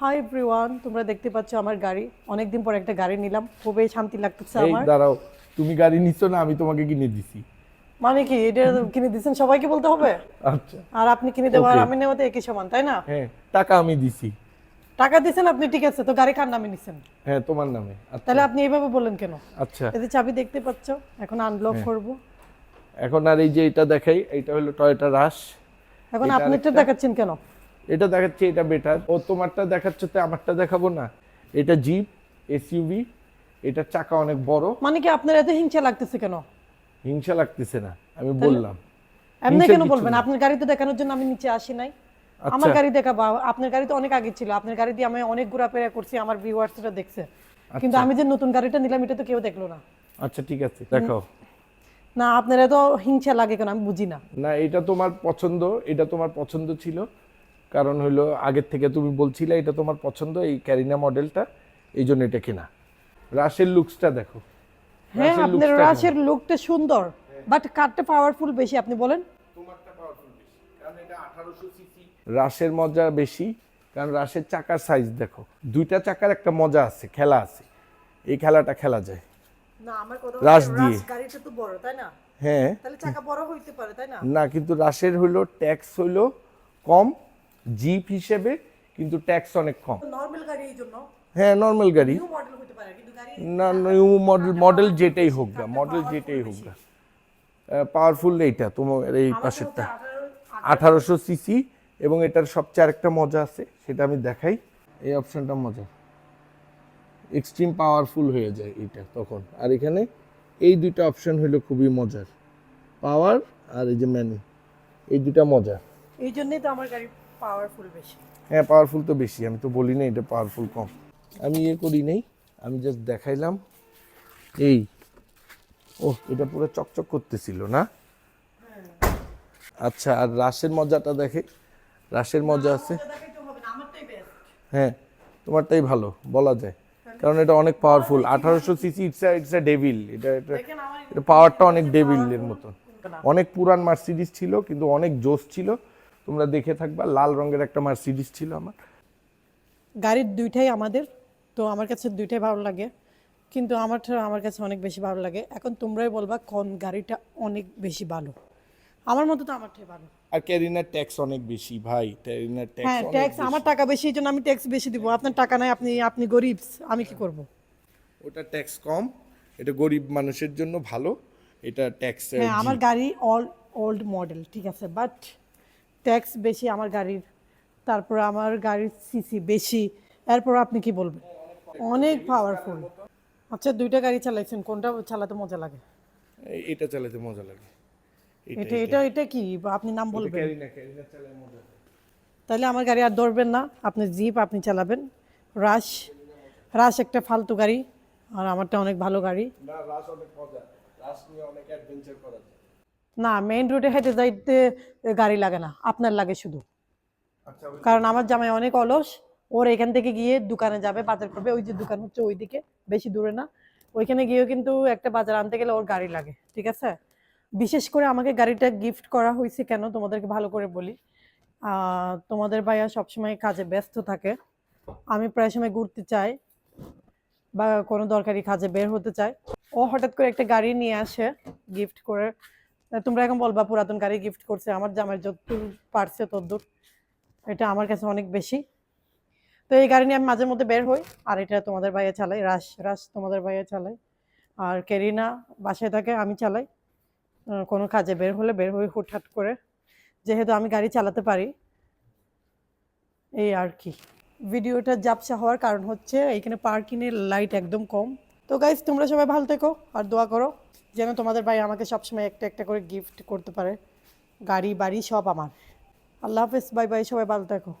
Hi everyone তোমরা দেখতে পাচ্ছ আমার গাড়ি। অনেকদিন পর একটা গাড়ি নিলাম খুবই শান্তি লাগতেছে এই আমার। দাঁড়াও তুমি গাড়ি নিচ্ছ না আমি তোমাকে কিনে দিছি। মানে কি এটা কিনে দিচ্ছেন সবাইকে বলতে হবে? আচ্ছা। আর আপনি কিনে দেওয়া আর. আমি নেওয়াতে একই সমান তাই না? হ্যাঁ টাকা আমি দিছি। টাকা দিচ্ছেন আপনি ঠিক আছে তো গাড়ি কার নামে নিছেন? হ্যাঁ তোমার নামে। আচ্ছা। তাহলে আপনি এইভাবে বললেন কেন? আচ্ছা। এতে চাবি দেখতে পাচ্ছ এখন আনলক হ্যাঁ। করব। এখন আর এই যে এটা দেখাই এটা হলো টয়োটা রাশ এখন আপনি তো আরেকটা। দেখাচ্ছেন কেন? এটা দেখাচ্ছে এটা বেটার ও তোমারটা দেখাচ্ছে তো আমারটা দেখাবো না। এটা জিপ এসইউভি এটা চাকা অনেক বড়। মানে কি আপনার এত হিংসা লাগতেছে কেন? হিংসা লাগতেছে না আমি বললাম। এমনি কেন বলবেন? আপনার গাড়ি তো দেখানোর জন্য আমি নিচে আসি নাই। আচ্ছা। আমার গাড়ি দেখাবো আপনার গাড়ি তো অনেক আগে ছিল। আপনার গাড়ি দিয়ে আমি অনেক ঘোরাফেরা করছি আমার ভিউয়ার্সরা দেখছে। কিন্তু আমি যে নতুন গাড়িটা নিলাম এটা তো কেউ দেখল না। আচ্ছা ঠিক আছে দেখাও। না আপনার এত হিংসা লাগে কেন? আমি বুঝি না। না এটা তোমার পছন্দ এটা তোমার পছন্দ ছিল। কারণ হলো আগের থেকে তুমি বলছিলে এটা তোমার পছন্দ এই ক্যারিনা মডেলটা এই জন্য এটা কেনা। রাশের লুকসটা দেখো। হ্যাঁ আপনার রাশের লুকটা সুন্দর বাট কারটা পাওয়ারফুল বেশি আপনি বলেন। রাশের মজা বেশি কারণ রাশের চাকার সাইজ দেখো। দুইটা চাকার একটা মজা আছে খেলা আছে। এই খেলাটা খেলা যায়। না আমার কথা রাশ দিয়ে। গাড়িটা তো বড় তাই না? হ্যাঁ। তাহলে চাকা বড় হইতে পারে তাই না? না কিন্তু রাশের হইল ট্যাক্স হইল কম জিপ হিসেবে কিন্তু ট্যাক্স অনেক কম। নরমাল গাড়ি জন্য? হ্যাঁ নর্মাল গাড়ি। না নিউ মডেল মডেল যেটাই হোক না মডেল যেটাই হোক না। পাওয়ারফুল এইটা তোমার এই পাশেরটা। আঠারোশো সিসি এবং এটার সবচেয়ে আরেকটা মজা আছে সেটা আমি দেখাই। এই অপশনটা মজা। এক্সট্রিম পাওয়ারফুল হয়ে যায় এটা তখন। আর এখানে এই দুইটা অপশন হলো খুবই মজার। পাওয়ার আর এই যে ম্যানু এই দুইটা মজা। এই জন্যই তো আমার গাড়ি পাওয়ারফুল বেশি। হ্যাঁ পাওয়ারফুল তো বেশি আমি তো বলি না এটা পাওয়ারফুল কম। আমি ইয়ে করি নাই আমি জাস্ট দেখাইলাম। এই ও এটা পুরো চকচক করতেছিল না? আচ্ছা আর রাসের মজাটা দেখে রাসের মজা আছে? হ্যাঁ তোমারটাই ভালো বলা যায়। কারণ এটা অনেক পাওয়ারফুল আঠারোশো CC it's it's a devil এটা এটা এটা পাওয়ারটা অনেক ডেভিলের মতন। অনেক পুরান মার্সিডিস ছিল কিন্তু অনেক জোস ছিল। তোমরা দেখে থাকবা লাল রঙের একটা মার্সিডিস ছিল আমার। গাড়ির দুইটাই আমাদের তো আমার কাছে দুইটাই ভালো লাগে কিন্তু আমারটা আমার কাছে অনেক বেশি ভালো লাগে। এখন তোমরাই বলবা কোন গাড়িটা অনেক বেশি ভালো। আমার মতো তো আমারটাই ভালো। আর ক্যারিনার ট্যাক্স অনেক বেশি ভাই। ক্যারিনার ট্যাক্স হ্যাঁ ট্যাক্স আমার টাকা বেশি এই জন্য আমি ট্যাক্স বেশি দিব। আপনার টাকা নাই আপনি আপনি গরিব আমি কি করব? ওটা ট্যাক্স কম এটা গরিব মানুষের জন্য ভালো এটা ট্যাক্স হ্যাঁ আমার গাড়ি অল ওল্ড মডেল ঠিক আছে বাট ট্যাক্স বেশি আমার গাড়ির তারপর আমার গাড়ির সিসি বেশি এরপর আপনি কি বলবেন? অনেক পাওয়ারফুল আচ্ছা দুইটা গাড়ি চালাইছেন কোনটা চালাতে মজা লাগে? এটা চালাতে মজা লাগে। এটা এটা এটা। কি? আপনি নাম বলবেন। তাহলে আমার গাড়ি আর ধরবেন না আপনি জিপ আপনি চালাবেন। রাশ রাশ একটা ফালতু গাড়ি আর আমারটা অনেক ভালো গাড়ি। না রাস অনেক মজা। রাস নিয়ে অনেক অ্যাডভেঞ্চার করা যায়। না মেইন রোডে হেঁটে যাইতে গাড়ি লাগে না আপনার লাগে শুধু। আচ্ছা কারণ আমার জামাই অনেক অলস ওর এখান থেকে গিয়ে দোকানে যাবে বাজার করবে ওই যে দোকান হচ্ছে ওইদিকে বেশি দূরে না। ওইখানে গিয়েও কিন্তু একটা বাজার আনতে গেলে ওর গাড়ি লাগে ঠিক আছে? বিশেষ করে আমাকে গাড়িটা গিফট করা হয়েছে কেন তোমাদেরকে ভালো করে বলি। তোমাদের ভাইয়া সবসময় কাজে ব্যস্ত থাকে। আমি প্রায় সময় ঘুরতে চাই বা কোনো দরকারি কাজে বের হতে চাই। ও হঠাৎ করে একটা গাড়ি নিয়ে আসে গিফট করে। তোমরা এখন বলবা, পুরাতন গাড়ি গিফট করছে, আমার জামাই যতদূর পারছে ততদূর এটা আমার কাছে অনেক বেশি। তো এই গাড়ি নিয়ে আমি মাঝে মধ্যে বের হই, আর এটা তোমাদের ভাইয়া চালাই রাশ রাশ তোমাদের ভাইয়া চালাই আর ক্যারিনা বাসায় থাকে, আমি চালাই। কোনো কাজে বের হলে বের হই হুটহাট করে। যেহেতু আমি গাড়ি চালাতে পারি, এই আর কি। ভিডিওটা জাপসা হওয়ার কারণ হচ্ছে, এইখানে পার্কিংয়ের লাইট একদম কম। তো গাইজ তোমরা সবাই ভালো থেকো, আর দোয়া করো। যেন তোমাদের ভাই আমাকে সবসময় একটা একটা করে গিফট করতে পারে। গাড়ি, বাড়ি সব আমার। আল্লাহ হাফেজ, বাই বাই, সবাই ভালো থেকো।